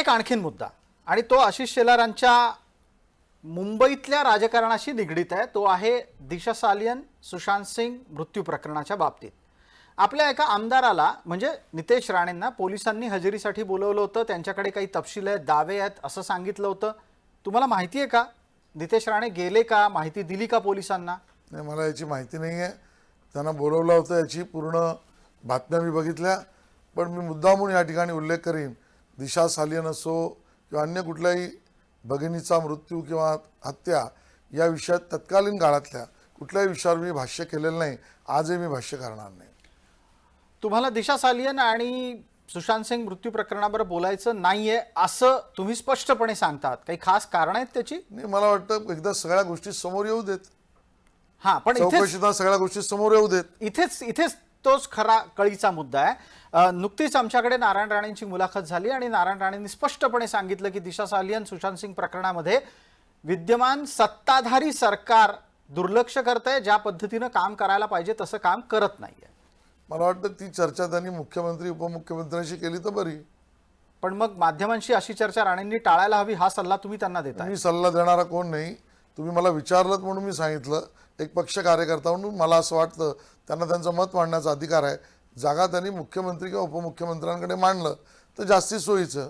एक आणखीन मुद्दा. आणि तो आशिष शेलारांच्या मुंबईतल्या राजकारणाशी निगडीत आहे. तो आहे दिशा सालियन सुशांत सिंग मृत्यू प्रकरणाच्या बाबतीत. आपल्या एका आमदाराला म्हणजे नितेश राणेंना पोलिसांनी हजेरीसाठी बोलवलं होतं. त्यांच्याकडे काही तपशील आहेत दावे आहेत असं सांगितलं होतं. तुम्हाला माहिती आहे का? नितेश राणे गेले का? माहिती दिली का पोलिसांना? नाही मला याची माहिती नाही आहे. त्यांना बोलवलं होतं याची पूर्ण बातम्या मी बघितल्या. पण मी मुद्दामून या ठिकाणी उल्लेख करीन. दिशा सालियन असो किंवा अन्य कुठल्याही भगिनीचा मृत्यू किंवा हत्या या विषयात तत्कालीन काळातल्या कुठल्याही विषयावर मी भाष्य केलेलं नाही. आजही मी भाष्य करणार नाही. तुम्हाला दिशा सालियन आणि सुशांत सिंग मृत्यू प्रकरणावर बोलायचं नाहीये असं तुम्ही स्पष्टपणे सांगतात. काही खास कारण आहेत त्याची? नाही मला वाटतं एकदा सगळ्या गोष्टी समोर येऊ देत. हा पण इथेच सगळ्या गोष्टी समोर येऊ देत. इथेच इथेच तोच खरा कळीचा मुद्दा आहे. नुकतीच आमच्याकडे नारायण राणेंची मुलाखत झाली आणि नारायण राणेंनी स्पष्टपणे सांगितलं की दिशा सालियन सुशांत सिंग प्रकरणामध्ये विद्यमान सत्ताधारी सरकार दुर्लक्ष करत आहे ज्या पद्धतीनं काम करायला पाहिजे तसं काम करत नाहीये. मला वाटतं ती चर्चा त्यांनी मुख्यमंत्री उपमुख्यमंत्र्यांशी केली तर बरी. पण मग माध्यमांशी अशी चर्चा राणेंनी टाळायला हवी हा सल्ला तुम्ही त्यांना देताय. मी सल्ला देणारा कोण नाही. तुम्ही मला विचारलं म्हणून मी सांगितलं. एक पक्ष कार्यकर्ता म्हणून मला असं वाटतं त्यांना त्यांचं मत मांडण्याचा अधिकार आहे. जागा त्यांनी मुख्यमंत्री किंवा उपमुख्यमंत्र्यांकडे मांडलं तर जास्ती सोयीचं.